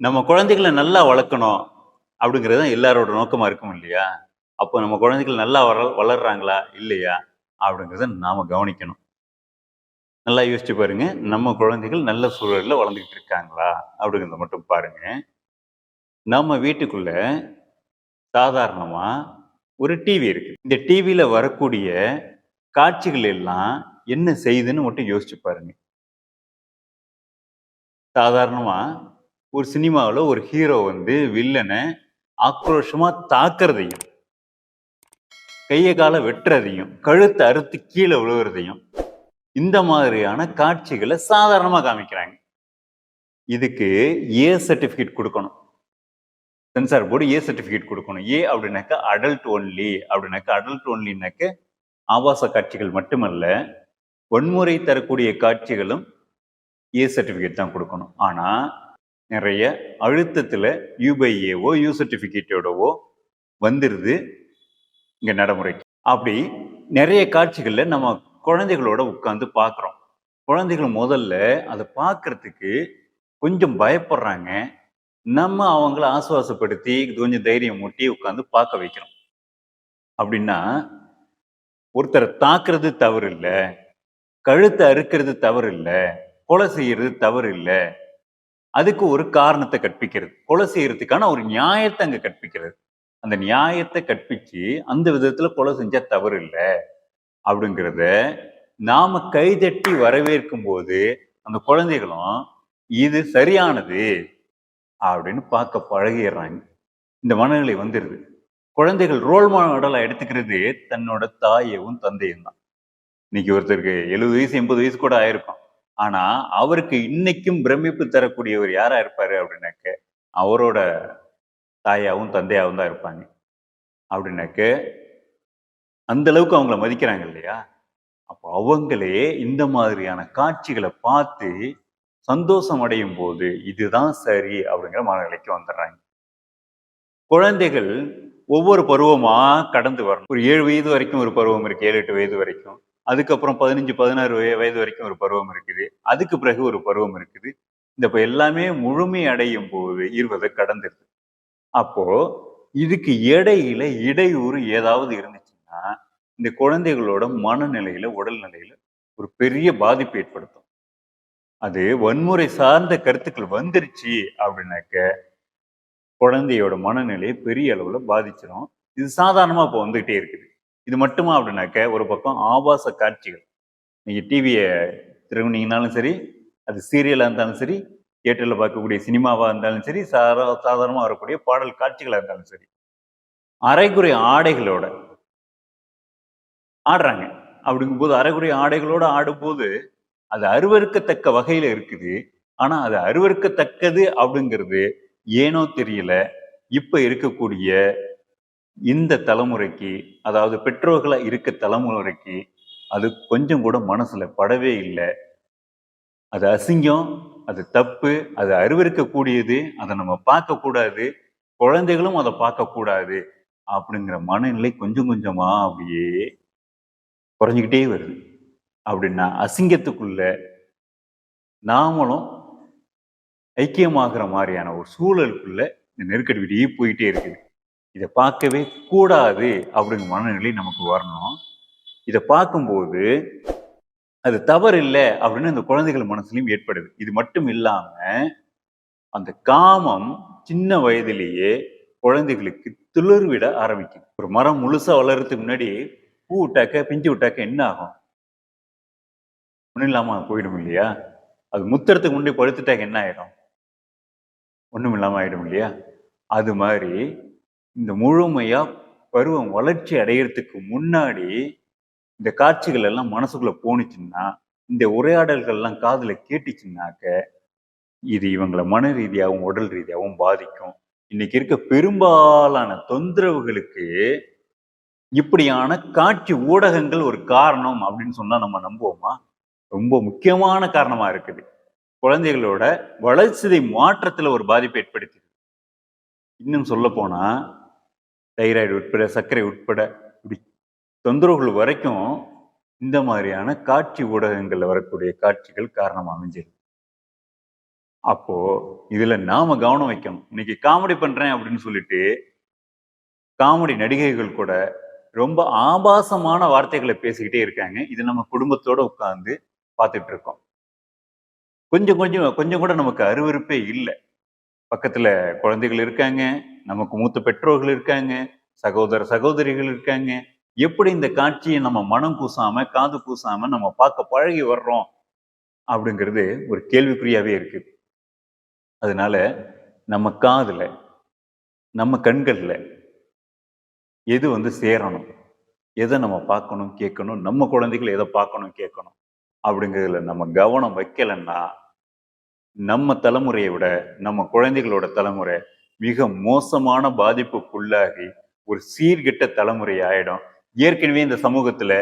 நம்ம குழந்தைகளை நல்லா வளர்க்கணும் அப்படிங்கிறது தான் எல்லாரோட நோக்கமா இருக்கும் இல்லையா? அப்போ நம்ம குழந்தைகள் நல்லா வள வளர்றாங்களா? இல்லையா? அப்படிங்கிறத நாம கவனிக்கணும். நல்லா யோசிச்சு பாருங்க. நம்ம குழந்தைகள் நல்ல சூழலில் வளர்ந்துக்கிட்டு இருக்காங்களா? அப்படிங்கிறத மட்டும் பாருங்க. நம்ம வீட்டுக்குள்ள சாதாரணமா ஒரு டிவி இருக்கு. இந்த டிவியில வரக்கூடிய காட்சிகள் எல்லாம் என்ன செய்யுதுன்னு மட்டும் யோசிச்சு பாருங்க. சாதாரணமா ஒரு சினிமாவில் ஒரு ஹீரோ வந்து வில்லனை ஆக்ரோஷமா தாக்குறதையும் கையை காலை வெட்டுறதையும் கழுத்தை அறுத்து கீழே விழுகிறதையும் இந்த மாதிரியான காட்சிகளை சாதாரணமாக காமிக்கிறாங்க. இதுக்கு ஏ சர்டிஃபிகேட் கொடுக்கணும். சென்சார் போர்டு ஏ சர்டிஃபிகேட் கொடுக்கணும். ஏ அப்படின்னாக்கா அடல்ட் ஒன்லி அப்படின்னாக்கா அடல்ட் ஒன்லினாக்க ஆபாச காட்சிகள் மட்டுமல்ல வன்முறை தரக்கூடிய காட்சிகளும் ஏ சர்டிஃபிகேட் தான் கொடுக்கணும். ஆனால் நிறைய அழுத்தத்தில் யூபைஏவோ யூ சர்டிஃபிகேட்டோடவோ வந்துடுது இங்கே நடைமுறைக்கு. அப்படி நிறைய காட்சிகளில் நம்ம குழந்தைகளோட உட்காந்து பார்க்குறோம். குழந்தைகள் முதல்ல அதை பார்க்கறதுக்கு கொஞ்சம் பயப்படுறாங்க. நம்ம அவங்கள ஆசுவாசப்படுத்தி கொஞ்சம் தைரியம் மூட்டி உட்காந்து பார்க்க வைக்கிறோம். அப்படின்னா ஒருத்தரை தாக்குறது தவறு இல்லை கழுத்தை அறுக்கிறது தவறு இல்லை கொலை செய்யறது தவறு இல்லை அதுக்கு ஒரு காரணத்தை கற்பிக்கிறது. கொலை செய்யறதுக்கான ஒரு நியாயத்தை அங்க கற்பிக்கிறது. அந்த நியாயத்தை கற்பிச்சு அந்த விதத்துல கொலை செஞ்சா தவறு இல்லை அப்படிங்கிறத நாம கைதட்டி வரவேற்கும் போது அந்த குழந்தைகளும் இது சரியானது அப்படின்னு பார்க்க பழகிடுறாங்க. இந்த மனநிலை வந்துடுது குழந்தைகள் ரோல் மாடலா எடுத்துக்கிறது தன்னோட தாயவும் தந்தையும் தான் இன்னைக்கு ஒருத்தருக்கு எழுபது வயசு எண்பது வயசு கூட ஆயிருக்கும். ஆனா அவருக்கு இன்னைக்கும் பிரமிப்பு தரக்கூடியவர் யாரா இருப்பாரு அப்படின்னாக்க அவரோட தாயாவும் தந்தையாவும் தான் இருப்பாங்க. அப்படின்னாக்க அந்த அளவுக்கு அவங்கள மதிக்கிறாங்க இல்லையா? அப்போ அவங்களே இந்த மாதிரியான காட்சிகளை பார்த்து சந்தோஷம் அடையும் போது இதுதான் சரி அப்படிங்கிற மனநிலைக்கு வந்துடுறாங்க. குழந்தைகள் ஒவ்வொரு பருவமா கடந்து வரணும். ஒரு ஏழு வயது வரைக்கும் ஒரு பருவம் இருக்கு ஏழு எட்டு வயது வரைக்கும். அதுக்கப்புறம் பதினஞ்சு பதினாறு வய- வயது வரைக்கும் ஒரு பருவம் இருக்குது. அதுக்கு பிறகு ஒரு பருவம் இருக்குது. இந்த இப்போ எல்லாமே முழுமை அடையும் போது இருபதை கடந்துருது. அப்போ இதுக்கு இடையில இடையூறு ஏதாவது இருந்துச்சுன்னா இந்த குழந்தைகளோட மனநிலையில உடல்நிலையில ஒரு பெரிய பாதிப்பு ஏற்படுத்தும். அது வன்முறை சார்ந்த கருத்துக்கள் வந்துருச்சு அப்படின்னாக்க குழந்தையோட மனநிலையை பெரிய அளவுல பாதிச்சிடும் இது சாதாரணமா இப்போ வந்துகிட்டே இருக்குது. இது மட்டுமா அப்படின்னாக்க ஒரு பக்கம் ஆபாச காட்சிகள். நீங்க டிவியை திரும்பினீங்கனாலும் சரி அது சீரியலா இருந்தாலும் சரி தியேட்டரில் பார்க்கக்கூடிய சினிமாவா இருந்தாலும் சரி சாரா சாதாரணமா வரக்கூடிய பாடல் காட்சிகளா இருந்தாலும் சரி அரைகுறை ஆடைகளோட ஆடுறாங்க. அப்படிங்கும்போது அரைகுறை ஆடைகளோட ஆடும்போது அது அருவறுக்கத்தக்க வகையில இருக்குது. ஆனா அது அருவறுக்கத்தக்கது அப்படிங்கிறது ஏனோ தெரியல. இப்போ இருக்கக்கூடிய இந்த தலைமுறைக்கு அதாவது பெற்றோர்களாக இருக்க தலைமுறைக்கு அது கொஞ்சம் கூட மனசில் படவே இல்லை. அது அசிங்கம் அது தப்பு அது அறிவிருக்கக்கூடியது அதை நம்ம பார்க்கக்கூடாது குழந்தைகளும் அதை பார்க்கக்கூடாது அப்படிங்கிற மனநிலை கொஞ்சம் கொஞ்சமாக அப்படியே குறைஞ்சிக்கிட்டே வருது. அப்படின்னா அசிங்கத்துக்குள்ள நாமளும் ஐக்கியமாகிற மாதிரியான ஒரு சூழலுக்குள்ள இந்த நெருக்கடி விடியே போயிட்டே இருக்குது. இதை பார்க்கவே கூடாது அப்படிங்கிற மனநிலை நமக்கு வரணும். இதை பார்க்கும்போது அது தவறு இல்லை அப்படின்னு அந்த குழந்தைகள் மனசுலையும் ஏற்படுது. இது மட்டும் இல்லாம அந்த காமம் சின்ன வயதிலேயே குழந்தைகளுக்கு துளிர்விட ஆரம்பிக்கும் ஒரு மரம் முழுசா வளர்றதுக்கு முன்னாடி பூ விட்டாக்க பிஞ்சு விட்டாக்க என்ன ஆகும்? ஒன்றும் இல்லாமல் போயிடும் இல்லையா? அது முத்துறதுக்கு முன்னாடி பழுத்துட்டாக்க என்ன ஆயிடும்? ஒன்றும் இல்லாமல் ஆயிடும் இல்லையா? அது மாதிரி இந்த முழுமையா பருவம் வளர்ச்சி அடையிறதுக்கு முன்னாடி இந்த காட்சிகள் எல்லாம் மனசுக்குள்ள போணுச்சுன்னா இந்த உரையாடல்கள் எல்லாம் காதுல கேட்டுச்சுன்னாக்க இது இவங்களை மன ரீதியாகவும் உடல் ரீதியாகவும் பாதிக்கும். இன்னைக்கு இருக்க பெரும்பாலான தொந்தரவுகளுக்கு இப்படியான காட்சி ஊடகங்கள் ஒரு காரணம் அப்படின்னு சொன்னா நம்ம நம்புவோமா? ரொம்ப முக்கியமான காரணமா இருக்குது. குழந்தைகளோட வளர்ச்சிதை மாற்றத்துல ஒரு பாதிப்பை ஏற்படுத்தி இன்னும் சொல்ல போனா தைராய்டு உட்பட சர்க்கரை உட்பட இப்படி தொந்தரவுகள் வரைக்கும் இந்த மாதிரியான காட்சி ஊடகங்கள்ல வரக்கூடிய காட்சிகள் காரணம் அமைஞ்சிருக்கு. அப்போ இதுல நாம கவனம் வைக்கணும். இன்னைக்கு காமெடி பண்றேன் அப்படின்னு சொல்லிட்டு காமெடி நடிகைகள் கூட ரொம்ப ஆபாசமான வார்த்தைகளை பேசிக்கிட்டே இருக்காங்க. இது நம்ம குடும்பத்தோட உட்கார்ந்து பார்த்துட்டு இருக்கோம். கொஞ்சம் கொஞ்சம் கொஞ்சம் கூட நமக்கு அருவருப்பே இல்லை. பக்கத்துல குழந்தைகள் இருக்காங்க. நமக்கு மூத்த பெற்றோர்கள் இருக்காங்க சகோதர சகோதரிகள் இருக்காங்க. எப்படி இந்த காட்சியை நம்ம மனம் கூசாம காது கூசாம நம்ம பார்க்க பழகி வர்றோம் அப்படிங்கிறது ஒரு கேள்விக்குறியாவே இருக்கு. அதனால நம்ம காதுல நம்ம கண்கள்ல எது வந்து சேரணும்? எதை நம்ம பார்க்கணும் கேட்கணும்? நம்ம குழந்தைகள் எதை பார்க்கணும் கேட்கணும்? அப்படிங்கிறதுல நம்ம கவனம் வைக்கலைன்னா நம்ம தலைமுறையை விட நம்ம குழந்தைகளோட தலைமுறை மிக மோசமான பாதிப்புக்குள்ளாகி ஒரு சீர்கெட்ட தலைமுறை ஆயிடும் ஏற்கனவே இந்த சமூகத்துல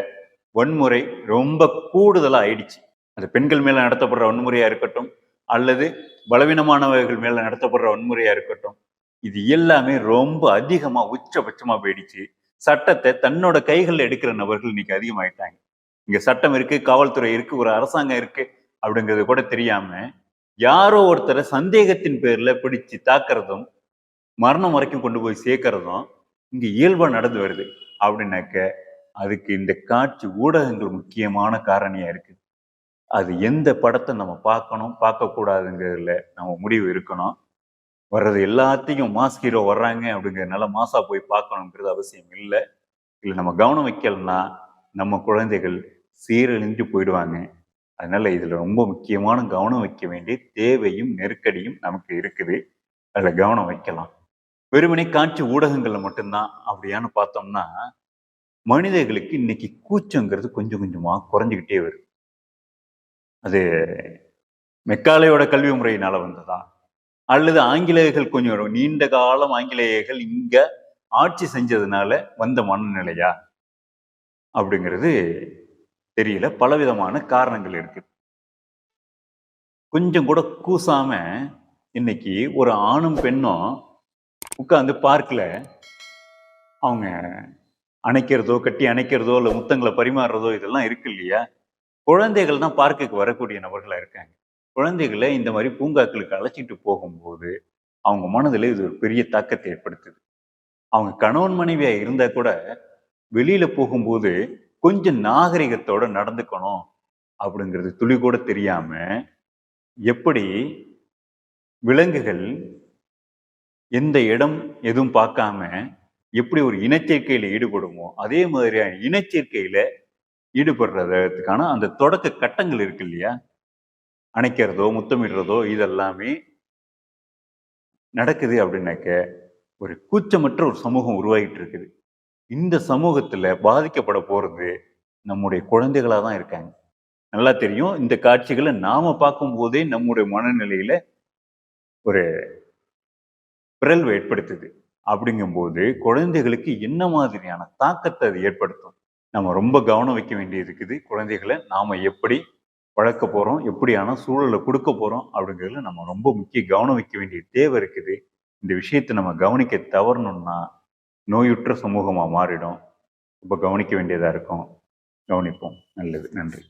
வன்முறை ரொம்ப கூடுதலா ஆயிடுச்சு. அது பெண்கள் மேல நடத்தப்படுற வன்முறையா இருக்கட்டும் அல்லது பலவீனமானவர்கள் மேல நடத்தப்படுற வன்முறையா இருக்கட்டும் இது எல்லாமே ரொம்ப அதிகமா உச்சபட்சமா போயிடுச்சு. சட்டத்தை தன்னோட கைகளில் எடுக்கிற நபர்கள் இன்னைக்கு அதிகமாயிட்டாங்க. இங்க சட்டம் இருக்கு காவல்துறை இருக்கு ஒரு அரசாங்கம் இருக்கு அப்படிங்கிறது கூட தெரியாம யாரோ ஒருத்தரை சந்தேகத்தின் பேர்ல பிடிச்சு தாக்குறதும் மரணம் வரைக்கும் கொண்டு போய் சேர்க்கறதும் இங்கே இயல்பாக நடந்து வருது. அப்படின்னாக்க அதுக்கு இந்த காட்சி ஊடகங்கள் முக்கியமான காரணியாக இருக்குது அது எந்த படத்தை நம்ம பார்க்கணும் பார்க்கக்கூடாதுங்கிறதுல நம்ம முடிவு இருக்கணும் வர்றது எல்லாத்தையும் மாஸ் ஹீரோ வர்றாங்க அப்படிங்கிறதுனால மாசா போய் பார்க்கணுங்கிறது அவசியம் இல்லை. இல்லை நம்ம கவனம் வைக்கலன்னா நம்ம குழந்தைகள் சீரழிஞ்சு போயிடுவாங்க. அதனால இதில் ரொம்ப முக்கியமான கவனம் வைக்க வேண்டிய தேவையும் நெருக்கடியும் நமக்கு இருக்குது. அதில் கவனம் வைக்கலாம். வெறுமனே காட்சி ஊடகங்களில் மட்டும்தான் அப்படியான்னு பார்த்தோம்னா மனிதர்களுக்கு இன்னைக்கு கூச்சங்கிறது கொஞ்சம் கொஞ்சமாக குறைஞ்சிக்கிட்டே வருது. அது மெக்காலையோட கல்வி முறையினால வந்ததா? அல்லது ஆங்கிலேயர்கள் கொஞ்சம் நீண்ட காலம் ஆங்கிலேயர்கள் இங்க ஆட்சி செஞ்சதுனால வந்த மனநிலையா? அப்படிங்கிறது தெரியல. பலவிதமான காரணங்கள் இருக்கு. கொஞ்சம் கூட கூசாம இன்னைக்கு ஒரு ஆணும் பெண்ணும் உட்காந்து பார்க்கல. அவங்க அணைக்கிறதோ கட்டி அணைக்கிறதோ இல்லை முத்தங்களை பரிமாறுறதோ இதெல்லாம் இருக்கு இல்லையா? குழந்தைகள் தான் பார்க்குக்கு வரக்கூடிய நபர்களாக இருக்காங்க. குழந்தைகளை இந்த மாதிரி பூங்காக்களுக்கு அழைச்சிட்டு போகும்போது அவங்க மனதில் இது ஒரு பெரிய தாக்கத்தை ஏற்படுத்துது. அவங்க கணவன் மனைவியாக இருந்தால் கூட வெளியில் போகும்போது கொஞ்சம் நாகரிகத்தோட நடந்துக்கணும் அப்படிங்கிறது துளி கூட தெரியாமல் எப்படி விலங்குகள் எந்த இடம் எதுவும் பார்க்காம எப்படி ஒரு இனச்சேர்க்கையில ஈடுபடுமோ அதே மாதிரியான இனச்சேர்க்கையில ஈடுபடுறதுக்கான அந்த தொடக்க கட்டங்கள் இருக்கு இல்லையா? அணைக்கிறதோ முத்தமிடுறதோ இதெல்லாமே நடக்குது அப்படின்னாக்க ஒரு கூச்சமற்ற ஒரு சமூகம் உருவாகிட்டு இருக்குது. இந்த சமூகத்துல பாதிக்கப்பட போறது நம்முடைய குழந்தைகளாக தான் இருக்காங்க. நல்லா தெரியும் இந்த காட்சிகளை நாம பார்க்கும் போதே நம்முடைய மனநிலையில ஒரு பிறழ்வு ஏற்படுத்துது. அப்படிங்கும்போது குழந்தைகளுக்கு என்ன மாதிரியான தாக்கத்தை அது ஏற்படுத்தும்? நம்ம ரொம்ப கவனம் வைக்க வேண்டியது இருக்குது. குழந்தைகளை நாம் எப்படி வளர்க்க போகிறோம் எப்படியான சூழலை கொடுக்க போகிறோம் அப்படிங்கிறதுல நம்ம ரொம்ப முக்கிய கவனம் வைக்க வேண்டிய தேவை இருக்குது. இந்த விஷயத்தை நம்ம கவனிக்க தவறணும்னா நோயுற்ற சமூகமாக மாறிடும். ரொம்ப கவனிக்க வேண்டியதாக இருக்கும். கவனிப்போம். நல்லது. நன்றி.